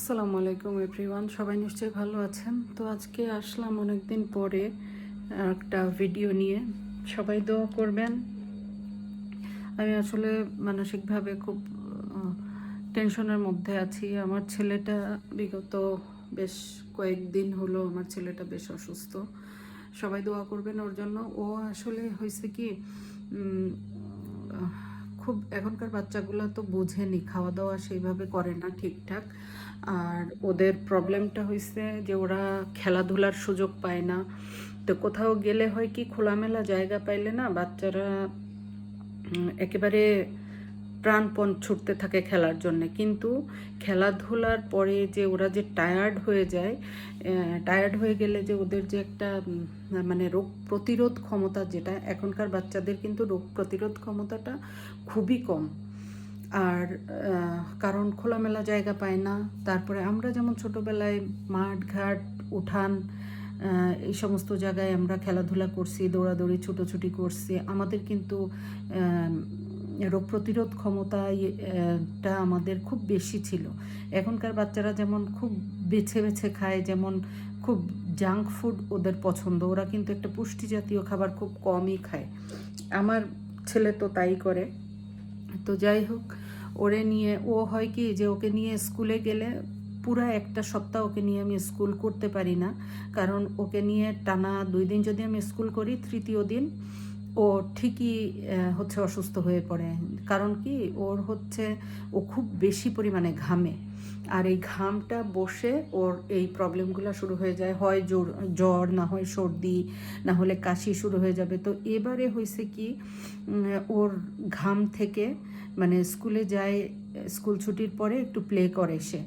আসসালামু আলাইকুম, এভরিওয়ান। সবাই নিশ্চয়ই ভালো আছেন? তো আজকে আসলাম অনেক দিন পরে একটা ভিডিও নিয়ে। সবাই দোয়া করবেন। আমি আসলে মানসিকভাবে খুব টেনশনের মধ্যে আছি। আমার ছেলেটা বিগত বেশ কয়েকদিন হলো আমার ছেলেটা বেশ অসুস্থ। সবাই দোয়া করবেন ওর জন্য। ও আসলে হয়েছে কি খুব এখনকার বাচ্চাগুলো তো বোঝেনি খাওয়া দাওয়া সেইভাবে করে না ঠিকঠাক। আর ওদের প্রবলেমটা হয়েছে যে ওরা খেলাধুলার সুযোগ পায় না। তো কোথাও গেলে হয় কি খোলামেলা জায়গা পাইলে না বাচ্চারা একেবারে প্রাণপণ ছুটতে থাকে খেলার জন্য। কিন্তু খেলাধুলার পরে যে ওরা যে টায়ার্ড হয়ে যায় টায়ার্ড হয়ে গেলে যে ওদের যে একটা মানে রোগ প্রতিরোধ ক্ষমতা যেটা, এখনকার বাচ্চাদের কিন্তু রোগ প্রতিরোধ ক্ষমতাটা খুবই কম। আর কারণ খোলামেলা জায়গা পায় না। তারপরে আমরা যেমন ছোটোবেলায় মাঠ, ঘাট, উঠান এই সমস্ত জায়গায় আমরা খেলাধুলা করছি, দৌড়াদৌড়ি, ছুটোছুটি করছি, আমাদের কিন্তু রোগ প্রতিরোধ ক্ষমতা ইয়ে, টা আমাদের খুব বেশি ছিল। এখনকার বাচ্চারা যেমন খুব বেছে বেছে খায় যেমন খুব জাঙ্ক ফুড ওদের পছন্দ ওরা কিন্তু একটা পুষ্টি জাতীয় খাবার খুব কমই খায়। আমার ছেলে তো তাই করে। তো যাই হোক ওরে নিয়ে ও হয় কি যে ওকে নিয়ে স্কুলে গেলে পুরা একটা সপ্তাহ ওকে নিয়ে আমি স্কুল করতে পারি না। কারণ ওকে নিয়ে টানা দুই দিন যদি আমি স্কুল করি তৃতীয় দিন ও ঠিকই হচ্ছে অসুস্থ হয়ে পড়ে। কারণ কি? ওর হচ্ছে, ও খুব বেশি পরিমাণে ঘামে। আর এই ঘামটা বসে ওর এই প্রবলেমগুলো শুরু হয়ে যায়। হয় জোর, জ্বর, না হয় সর্দি, না হলে কাশি শুরু হয়ে যাবে। তো এবারে হয়েছে কি ওর ঘাম থেকে মানে স্কুলে যায়, স্কুল ছুটির পরে একটু প্লে করে সে।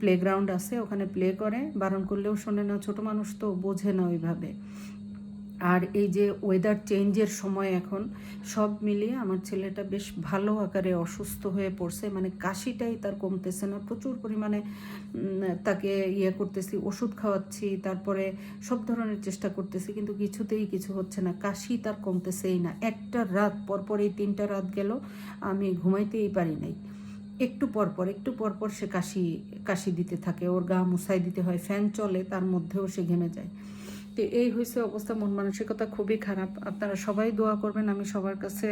প্লেগ্রাউন্ড আছে, ওখানে প্লে করে। বারণ করলেও শোনে না। ছোট মানুষ তো বোঝে না ওইভাবে। আর এই যে ওয়েদার চেঞ্জের সময় এখন সব মিলিয়ে আমার ছেলেটা বেশ ভালো আকারে অসুস্থ হয়ে পড়ছে। মানে কাশিটাই তার কমতেছে না। প্রচুর পরিমাণে তাকে ইয়ে করতেছি, ওষুধ খাওয়াচ্ছি, তারপরে সব ধরনের চেষ্টা করতেছি, কিন্তু কিছুতেই কিছু হচ্ছে না। কাশি তার কমতেছেই না। একটা রাত, পরপর এই তিনটা রাত গেল, আমি ঘুমাইতেই পারি নাই। একটু পরপর একটু পরপর সে কাশি কাশি দিতে থাকে। ওর গা মুছাই দিতে হয়, ফ্যান চলে, তার মধ্যেও সে ঘেমে যায়। তো এই হয়েছে অবস্থা, মন মানসিকতা খুবই খারাপ। আপনারা সবাই দোয়া করবেন, আমি সবার কাছে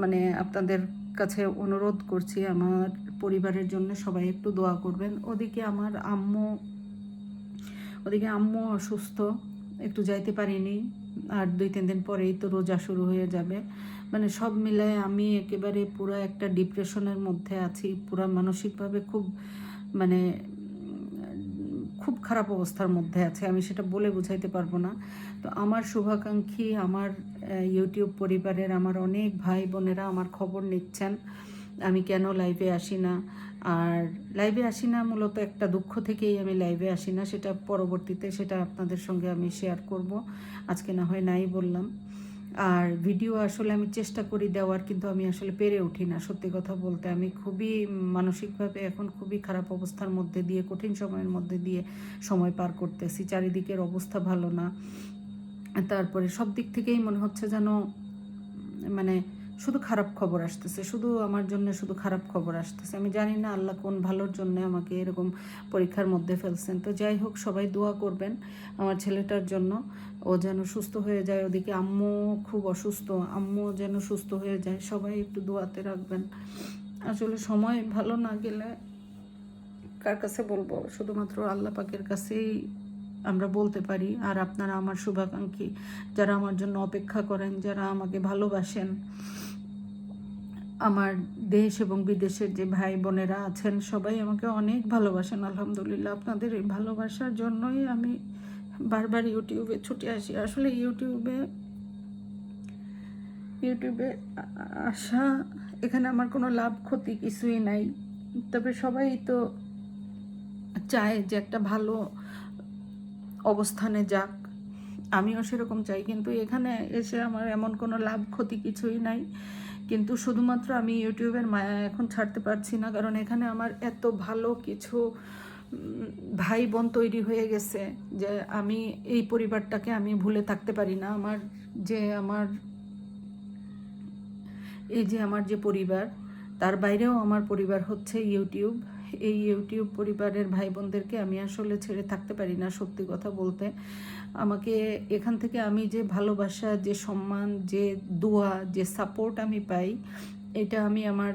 মানে আপনাদের কাছে অনুরোধ করছি, আমার পরিবারের জন্য সবাই একটু দোয়া করবেন। ওদিকে আমার আম্মু, ওদিকে আম্মু অসুস্থ, একটু যাইতে পারিনি, আর দুই, তিন দিন পরেই তো রোজা শুরু হয়ে যাবে। মানে সব মিলায় আমি একেবারে পুরো একটা ডিপ্রেশনের মধ্যে আছি, পুরা মানসিকভাবে খুব মানে খুব খারাপ অবস্থার মধ্যে আছে, আমি সেটা বলে বুঝাইতে পারব না। তো আমার শুভাকাঙ্ক্ষী, আমার ইউটিউব পরিবারের আমার অনেক ভাই বোনেরা আমার খবর নিচ্ছেন। আমি কেন লাইভে আসি না? আর লাইভে আসি না মূলত একটা দুঃখ থেকেই আমি লাইভে আসি না, সেটা পরবর্তীতে সেটা আপনাদের সঙ্গে আমি শেয়ার করব। আজকে না হয় নাই বললাম। আর ভিডিও আসলে আমি চেষ্টা করি দেওয়ার, কিন্তু আমি আসলে পেরে উঠি না। সত্যি কথা বলতে আমি খুবই মানসিকভাবে এখন খুবই খারাপ অবস্থার মধ্যে দিয়ে, কঠিন সময়ের মধ্যে দিয়ে সময় পার করতেছি। চারিদিকের অবস্থা ভালো না। তারপরে সব দিক থেকেই মনে হচ্ছে যেন মানে শুধু খারাপ খবর আসতেছে, শুধু আমার জন্য শুধু খারাপ খবর আসতেছে। আমি জানি না আল্লাহ কোন ভালোর জন্য আমাকে এরকম পরীক্ষার মধ্যে ফেলছেন। তো যাই হোক, সবাই দোয়া করবেন আমার ছেলেটার জন্য। ও যেন সুস্থ হয়ে যায়, ওদিকে আম্মু খুব অসুস্থ, আম্মু যেন সুস্থ হয়ে যায়, সবাই একটু দোয়াতে রাখবেন। আসলে সময় ভালো না গেলে কার কাছে বলব? শুধুমাত্র আল্লাহ পাকের কাছেই আমরা বলতে পারি। আর আপনারা আমার শুভাকাঙ্ক্ষী, যারা আমার জন্য অপেক্ষা করেন, যারা আমাকে ভালোবাসেন আমার দেশ এবং বিদেশের যে ভাই বোনেরা আছেন, সবাই আমাকে অনেক ভালোবাসেন, আলহামদুলিল্লাহ। আপনাদের এই ভালোবাসার জন্যই আমি বারবার ইউটিউবে ছুটে আসি। আসলে ইউটিউবে ইউটিউবে আসা, এখানে আমার কোনো লাভ, ক্ষতি কিছুই নাই। তবে সবাই তো চায় যে একটা ভালো অবস্থানে যাক। আমিও সেরকম চাই, কিন্তু এখানে এসে আমার এমন কোনো লাভ, ক্ষতি কিছুই নাই। কিন্তু শুধুমাত্র আমি ইউটিউবের মায়া এখন ছাড়তে পারছি না, কারণ এখানে আমার এত ভালো কিছু ভাই বোন তৈরি হয়ে গেছে যে আমি এই পরিবারটাকে আমি ভুলে থাকতে পারি না। আমার যে আমার, এই যে আমার যে পরিবার, তার বাইরেও আমার পরিবার হচ্ছে ইউটিউব। এই ইউটিউব পরিবারের ভাই বোনদেরকে আমি আসলে ছেড়ে থাকতে পারি না, সত্যি কথা বলতে। আমাকে এখান থেকে আমি যে ভালোবাসা, যে সম্মান, যে দোয়া, যে সাপোর্ট আমি পাই, এটা আমি আমার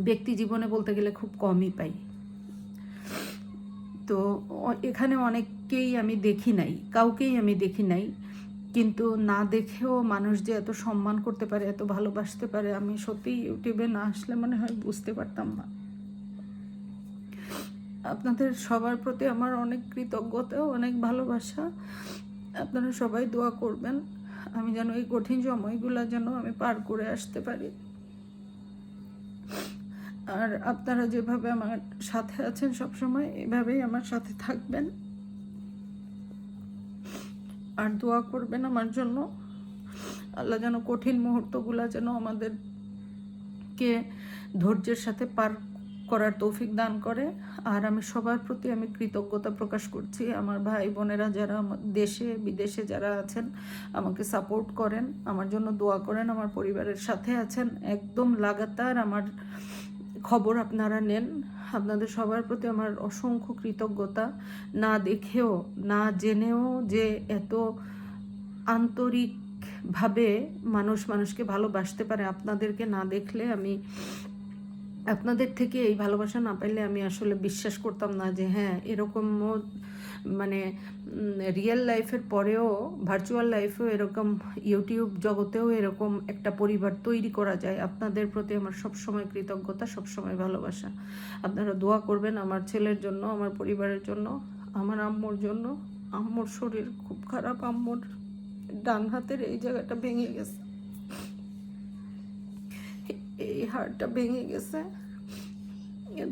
ব্যক্তি জীবনে বলতে গেলে খুব কমই পাই। তো এখানে অনেককেই আমি দেখি নাই, কাউকেই আমি দেখি নাই। কিন্তু না দেখেও মানুষ যে এত সম্মান করতে পারে, এত ভালোবাসতে পারে, আমি সত্যি ইউটিউবে না আসলে মনে হয় বুঝতে পারতাম না। আপনাদের সবার প্রতি আমার অনেক কৃতজ্ঞতা, অনেক ভালোবাসা। আপনারা সবাই দোয়া করবেন, আমি যেন এই কঠিন সময়গুলো যেন আমি পার করে আসতে পারি। আর আপনারা যেভাবে আমার সাথে আছেন সব সময় এভাবেই আমার সাথে থাকবেন। আর দোয়া করবেন আমার জন্য, আল্লাহ যেন কঠিন মুহূর্তগুলো যেন আমাদেরকে ধৈর্যের সাথে পার করার তৌফিক দান করে। আর আমি সবার প্রতি আমি কৃতজ্ঞতা প্রকাশ করছি। আমার ভাই বোনেরা যারা দেশে, বিদেশে যারা আছেন, আমাকে সাপোর্ট করেন, আমার জন্য দোয়া করেন, আমার পরিবারের সাথে আছেন। একদম লাগাতার আমার খবর আপনারা নেন। আপনাদের সবার প্রতি আমার অসংখ্য কৃতজ্ঞতা। না দেখেও, না জেনেও যে এত আন্তরিকভাবে মানুষ মানুষকে ভালোবাসতে পারে, আপনাদেরকে না দেখলে আমি আপনাদের থেকে এই ভালোবাসা না পাইলে আমি আসলে বিশ্বাস করতাম না যে হ্যাঁ এরকমও মানে রিয়েল লাইফের পরেও ভার্চুয়াল লাইফেও এরকম ইউটিউব জগতেও এরকম একটা পরিবার তৈরি করা যায়। আপনাদের প্রতি আমার সবসময় কৃতজ্ঞতা, সবসময় ভালোবাসা। আপনারা দোয়া করবেন আমার ছেলের জন্য, আমার পরিবারের জন্য, আমার আম্মুর জন্য। আম্মুর শরীর খুব খারাপ, আম্মুর ডান হাতের এই জায়গাটা ভেঙে গেছে এই হাড়টা ভেঙে গেছে।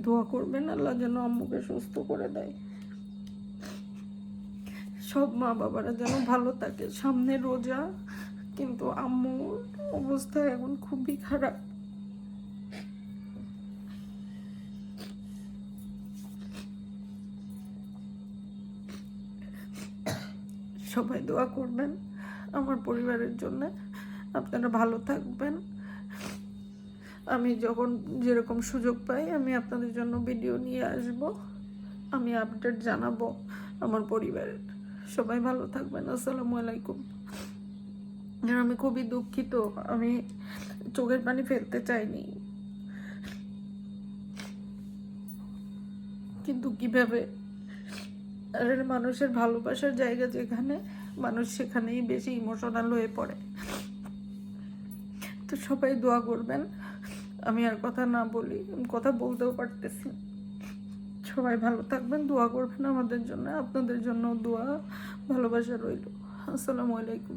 দোয়া করবেন আল্লাহ যেন আম্মুকে সুস্থ করে দেয়। সব মা বাবারা যেন ভালো থাকে। সামনে রোজা, কিন্তু আম্মুর অবস্থা এখন খুবই খারাপ। সবাই দোয়া করবেন আমার পরিবারের জন্য। আপনারা ভালো থাকবেন। আমি যখন যেরকম সুযোগ পাই, আমি আপনাদের জন্য ভিডিও নিয়ে আসব। আমি আপডেট জানাব আমার পরিবারের। সবাই ভালো থাকবেন, আসসালামু আলাইকুম। আমি খুবই দুঃখিত, আমি চোখের পানি ফেলতে চাইনি। কিন্তু কীভাবে? আর মানুষের ভালোবাসার জায়গা যেখানে, মানুষ সেখানেই বেশি ইমোশনাল হয়ে পড়ে। তো সবাই দোয়া করবেন। আমি আর কথা না বলি, কথা বলতেও পারতেছি সবাই ভালো থাকবেন, দোয়া করবেন আমাদের জন্য, আপনাদের জন্য দোয়া, ভালোবাসা রইল। আসসালামু আলাইকুম।